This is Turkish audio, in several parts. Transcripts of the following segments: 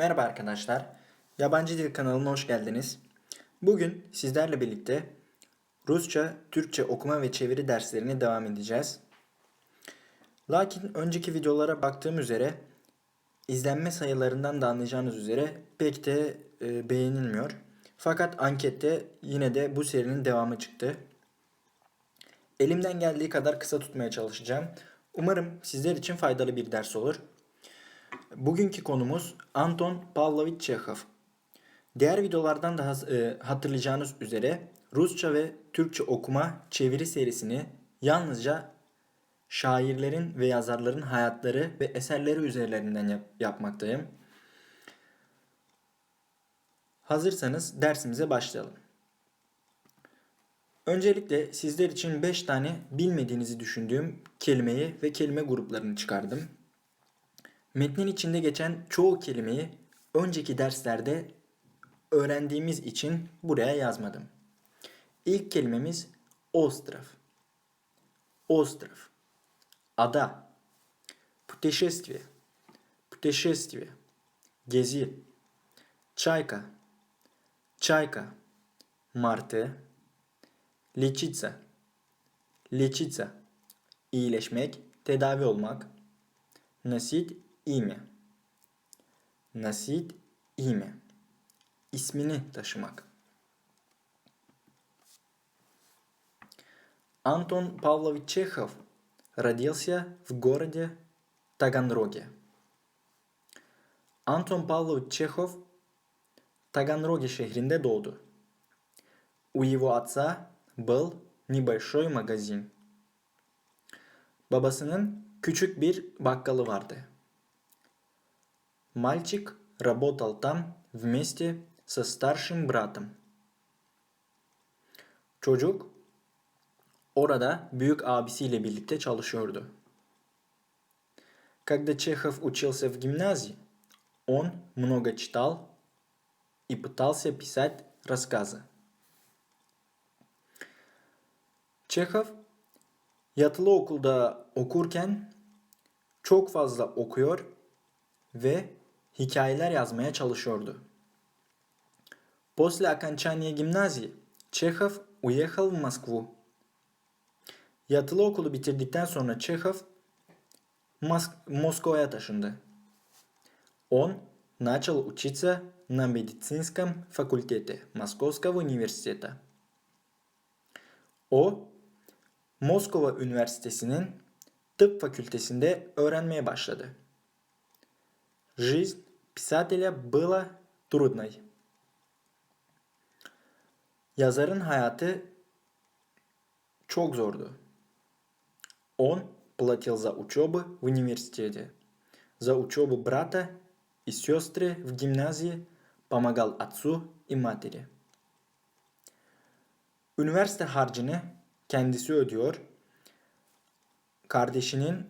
Merhaba arkadaşlar. Yabancı Dil kanalına hoş geldiniz. Bugün sizlerle birlikte Rusça, Türkçe okuma ve çeviri derslerine devam edeceğiz. Lakin önceki videolara baktığım üzere izlenme sayılarından da anlayacağınız üzere pek de e, beğenilmiyor. Fakat ankette yine de bu serinin devamı çıktı. Elimden geldiği kadar kısa tutmaya çalışacağım. Umarım sizler için faydalı bir ders olur. Bugünkü konumuz Anton Pavlovich Chekhov. Diğer videolardan da e, hatırlayacağınız üzere Rusça ve Türkçe okuma çeviri serisini yalnızca şairlerin ve yazarların hayatları ve eserleri üzerlerinden yap- yapmaktayım. Hazırsanız dersimize başlayalım. Öncelikle sizler için 5 tane bilmediğinizi düşündüğüm kelimeyi ve kelime gruplarını çıkardım. Metnin içinde geçen çoğu kelimeyi önceki derslerde öğrendiğimiz için buraya yazmadım. İlk kelimemiz ostrov. Ostrov. Ada. Путешествие. Путешествие. Gezi. Çayka. Çayka. Martı. Лечиться. Лечиться. İyileşmek, tedavi olmak. Носить имя. Носить имя. İsmini taşımak. Антон Павлович Чехов родился в городе Таганроге. Anton Pavlovich Çehov Таганроге şehrinde doğdu. У его отца был небольшой магазин. Babasının küçük bir bakkalı vardı. Мальчик работал там вместе со старшим братом. Çocuk orada büyük abisiyle birlikte çalışıyordu. Когда Чехов учился в гимназии, он много читал и пытался писать рассказы. Çehov yatılı okulda okurken çok fazla okuyor ve hikayeler yazmaya çalışıyordu. После окончания гимназии Чехов уехал в Москву. Yatılı okulu bitirdikten sonra Çehov Мос- Moskova'ya taşındı. Он начал учиться на медицинском факультете Московского университета. O Moskova Üniversitesi'nin tıp fakültesinde öğrenmeye başladı. Жизнь писателя была трудной. Yazarın hayatı çok zordu. Он платил за учебу в университете, за учебу брата и сестры в гимназии, помогал отцу и матери. Üniversite harcını kendisi ödüyor. Kardeşinin,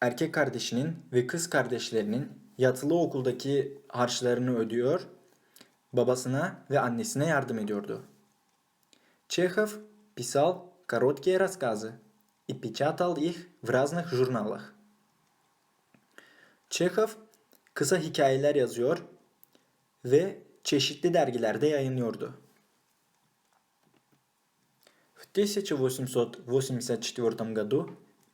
erkek kardeşinin ve kız kardeşlerinin yatılı okuldaki harçlarını ödüyor. Babasına ve annesine yardım ediyordu. Чехов писал короткие рассказы и печатал их в разных журналах. Çehov kısa hikayeler yazıyor ve çeşitli dergilerde yayınlıyordu. В 1884 году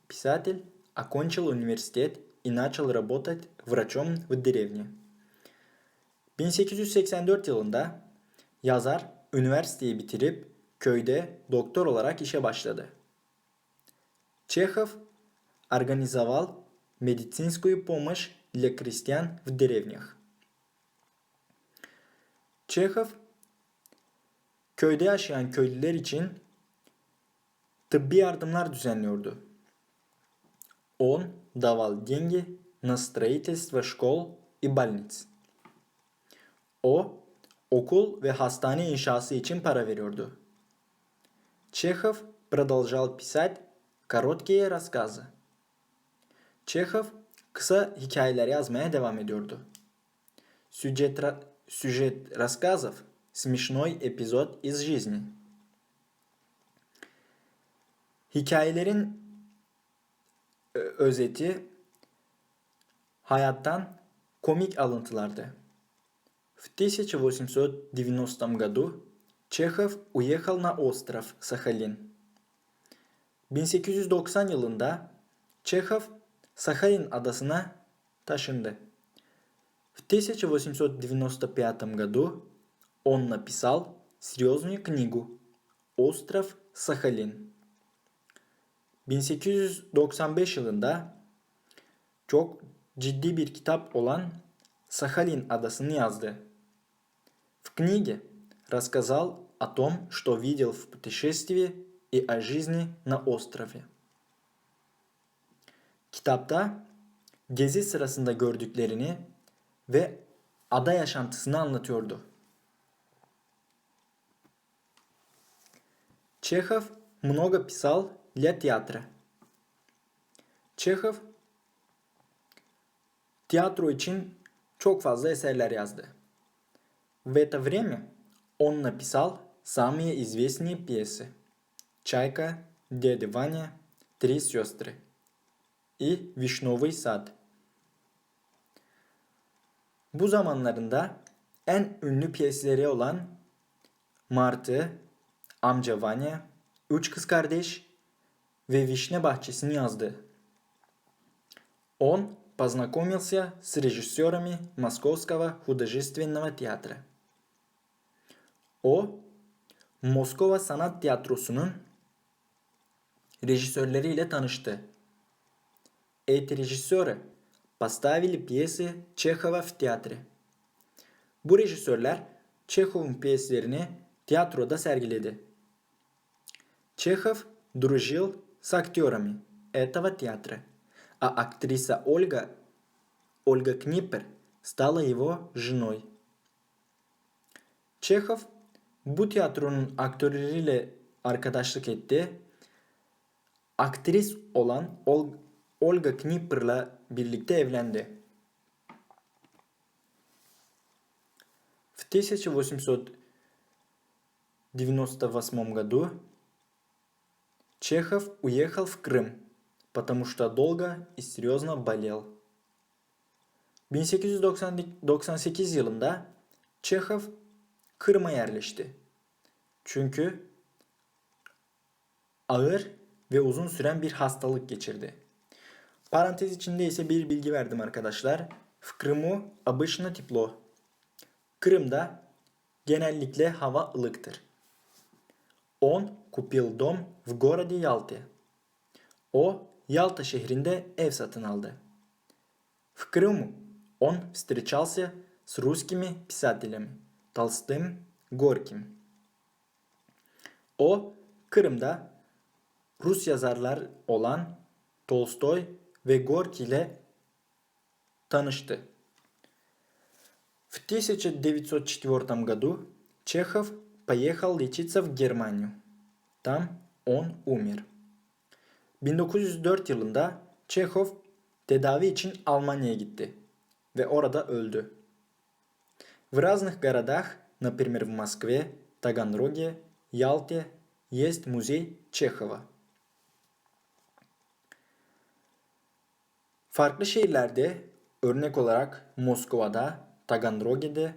писатель окончил университет и начал работать врачом в деревне. 1884 yılında yazar üniversiteyi bitirip köyde doktor olarak işe başladı. Чехов организовал медицинскую помощь для крестьян в деревнях. Çehov köyde yaşayan köylüler için tıbbi yardımlar düzenliyordu. Он давал деньги на строительство школ и больниц. O, okul ve hastane inşası için para veriyordu. Чехов продолжал писать короткие рассказы. Çehov kısa hikayeler yazmaya devam ediyordu. Сюжет, ра- сюжет рассказов – смешной эпизод из жизни. Hikayelerin ö- özeti hayattan komik alıntılardı. В 1890 году Чехов уехал на остров Сахалин. 1890 yılında Çehov Sahalin adasına taşındı. В 1895 году он написал серьезную книгу Остров Сахалин. 1895 yılında çok ciddi bir kitap olan Сахалин adasını yazdı. В книге рассказал о том, что видел в путешествии и о жизни на острове. Kitapta gezi sırasında gördüklerini ve ada yaşantısını anlatıyordu. Чехов много писал для театра. Çehov tiyatro için çok fazla eserler yazdı. В это время он написал самые известные пьесы «Чайка», «Дядя Ваня», «Три сестры» и «Вишновый сад». Bu zamanlarında en ünlü piyesleri olan Martı, Amca Vanya, Üç Kız Kardeş ve Vişne Bahçesi'ni yazdı. Он познакомился с режиссерами Московского художественного театра. O, Moskova Sanat Tiyatrosu'nun rejisörleriyle tanıştı. Эти режиссеры поставили пьесы Чехова в театре. Bu rejisörler Çehov'un piyeslerini tiyatroda sergiledi. Чехов дружил с актерами этого театра, а актриса Ольга, Ольга Книпер стала его женой. Çehov bu tiyatronun aktörleriyle arkadaşlık etti. Aktris olan Ol- Olga Kniper'la birlikte evlendi. В 1898 году Чехов уехал в Крым, потому что долго и серьезно болел. 1898 yılında Çehov Kırım'a yerleşti. Çünkü ağır ve uzun süren bir hastalık geçirdi. Parantez içinde ise bir bilgi verdim arkadaşlar. В Крыму обычно тепло. Kırım'da genellikle hava ılıktır. 10 купил дом в городе Ялте. О Ялта şehrinde ev satın. В Крыму он встречался с русскими писателями Толстым, Горьким. О Крымда Rus язарлар олан Толстой ve Gorki танышты. В 1904 году Чехов поехал лечиться в Германию. Там он умер. 1904 yılında Çehov tedavi için Almanya'ya gitti ve orada öldü. В разных городах, например в Москве, Таганроге, Ялте, есть музей Чехова. Farklı şehirlerde, örnek olarak Moskova'da, Taganroge'de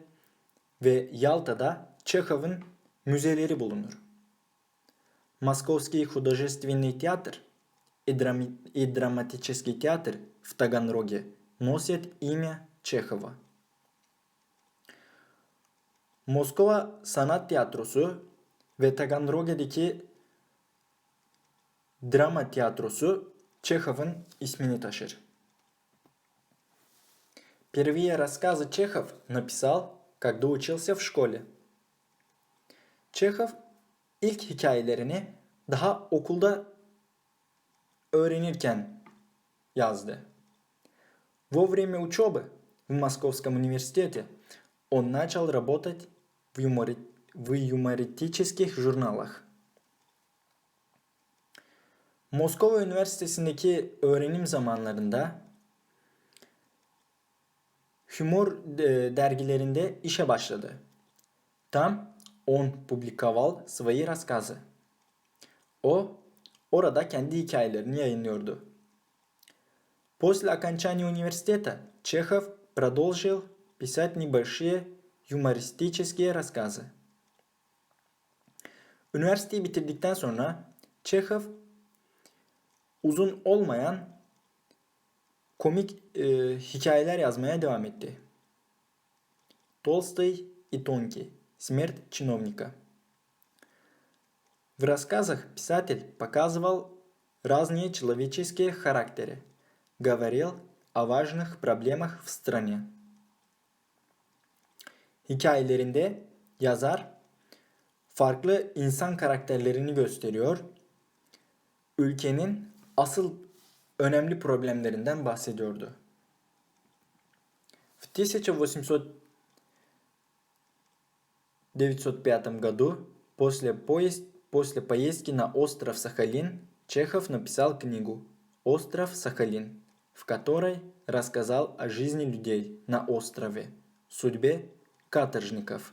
ve Yalta'da Çehov'un müzeleri bulunur. Московский художественный театр и, драми- и драматический театр в Таганроге носят имя Чехова. Moskova Sanat Tiyatrosu ve Taganroge'deki Drama Tiyatrosu Çehov'un ismini taşır. Первые рассказы Чехов написал, когда учился в школе. Çehov ilk hikayelerini daha okulda öğrenirken yazdı. Во время учебы в Московском университете он начал работать в, юмори- в юмористических журналах. Moskova Üniversitesi'ndeki öğrenim zamanlarında humor e, dergilerinde işe başladı. Tam он публиковал свои рассказы. O orada kendi hikayelerini yayınlıyordu. После окончания университета Чехов продолжил писать небольшие юмористические рассказы. Üniversiteyi bitirdikten sonra Çehov uzun olmayan komik e, hikayeler yazmaya devam etti. Толстый и тонкий. Смерть чиновника. В рассказах писатель показывал разные человеческие характеры, говорил о важных проблемах в стране. Hikayelerinde yazar farklı insan karakterlerini gösteriyor. Ülkenin asıl önemli problemlerinden bahsediyordu. В 1895 году, после, поезд, после поездки на остров Сахалин, Чехов написал книгу «Остров Сахалин», в которой рассказал о жизни людей на острове, судьбе каторжников.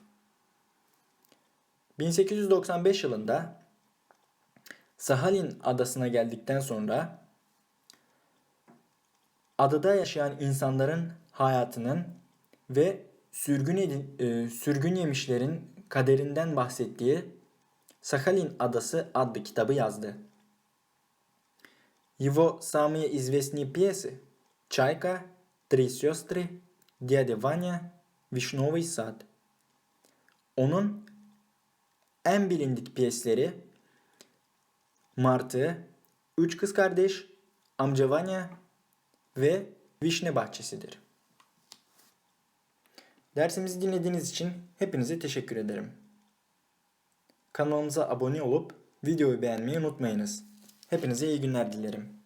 1895 yılında Sahalin adasına geldikten sonra adada yaşayan insanların hayatının ve sürgün, edin, e, sürgün yemişlerin kaderinden bahsettiği Сахалин adası adlı kitabı yazdı. Его самые известные пьесы «Чайка», «Три сестры», «Дядя Ваня», «Вишневый сад». Onun en bilindik piyesleri Martı, Üç Kız Kardeş, Amca Vanya ve Vişne Bahçesidir. Dersimizi dinlediğiniz için hepinize teşekkür ederim. Kanalımıza abone olup videoyu beğenmeyi unutmayınız. Hepinize iyi günler dilerim.